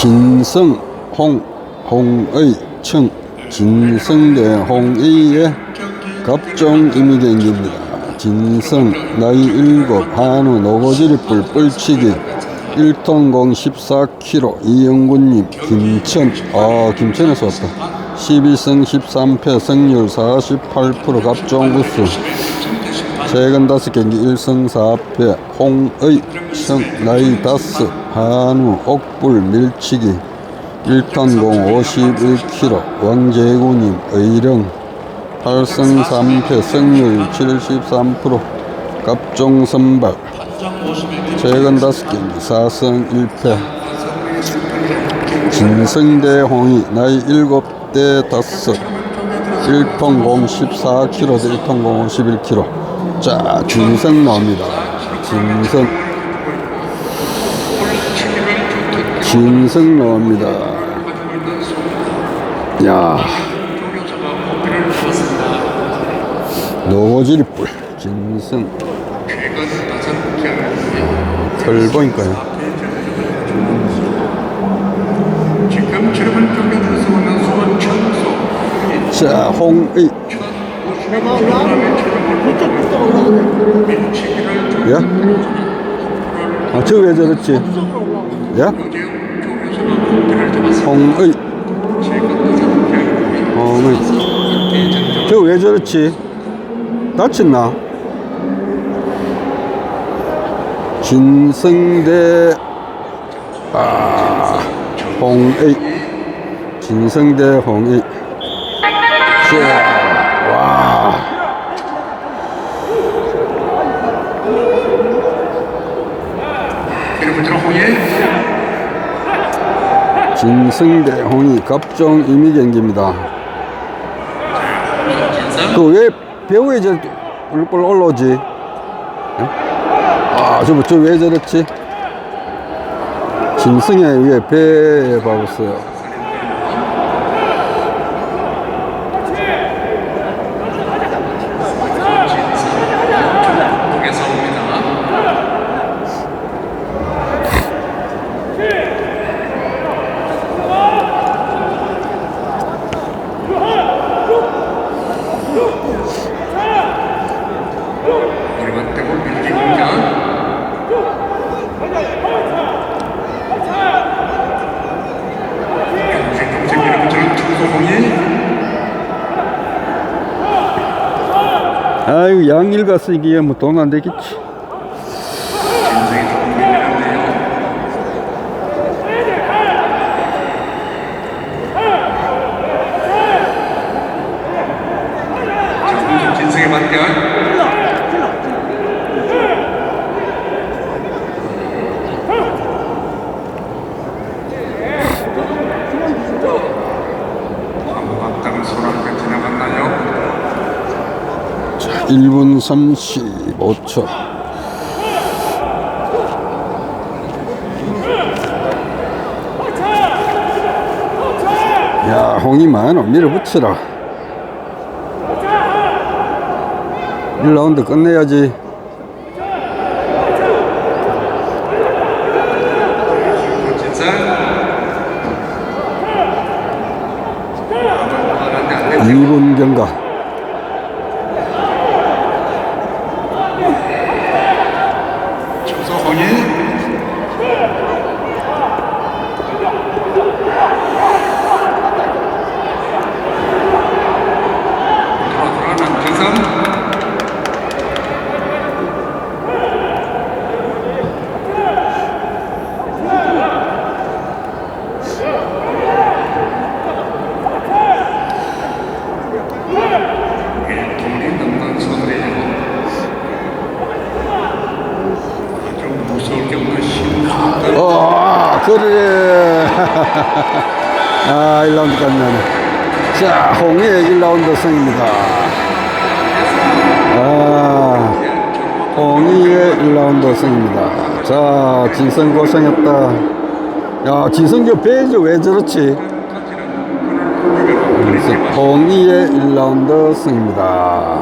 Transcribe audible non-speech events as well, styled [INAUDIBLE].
진성, 홍, 홍의, 청, 진성 대 홍의의 갑종 이미경기입니다. 진성, 나이 일곱, 한우, 노고지리 뿔, 뿔치기, 1톤 공 14kg, 이영구님, 김천, 아, 김천에서 왔다. 12승 13패, 승률 48%, 갑종 우승. 최근 다섯 경기 1승 4패 홍의 성 나이 다섯 한우 옥불 밀치기 1톤 공 51kg 왕재구님 의령. 8승 3패 승률 73% 갑종 선발. 최근 다섯 경기 4승 1패. 진성대 홍이 나이 7대 5 1톤 공 14kg, 1톤 공 51kg. 자, 진성 나옵니다. 진성. 진성 나옵니다. 야. 노고지리 뿔. 진성. 털 보니까요. 지금 지름을 쪽에서 오는 수원 청소 자, 홍의. 야? 아, 저 왜 저렇지? 야? 홍의. 홍의. 저 왜 저렇지? 다쳤나? 진성대, 아, 홍의. 진성대 홍의. 자, 와. 진승대 홍이 갑종 이미 경기입니다. 그왜 배우에 저 뿔뿔 올라오지? 예? 아, 저거 저왜 저렇지? 진승에 위에 배 봐보세요. 쪽에서 옵니다 머리만 떼고 밀기 공격 경쟁 경쟁 이름을 들어 청소 홍예 아유, 양일 가서 이게 뭐 돈 안 되겠지. 진성의 반격 지나갔나요? 1분 35초. 야, 홍이 많아. 밀어붙여라. 1라운드 끝내야지. 2분 경과. 청소홍이 돌아 돌아 남편선 일통이 넘는 손으로 아주 무서울 경우 심한 어, 그래. [LAUGHS] 아, 1라운드 끝나네. 자, 홍의 1라운드 승입니다. 아, 홍의의 1라운드 승입니다. 자, 진성 고생했다. 야, 진성 저 배지 왜 저렇지? 홍의의 1라운드 승입니다.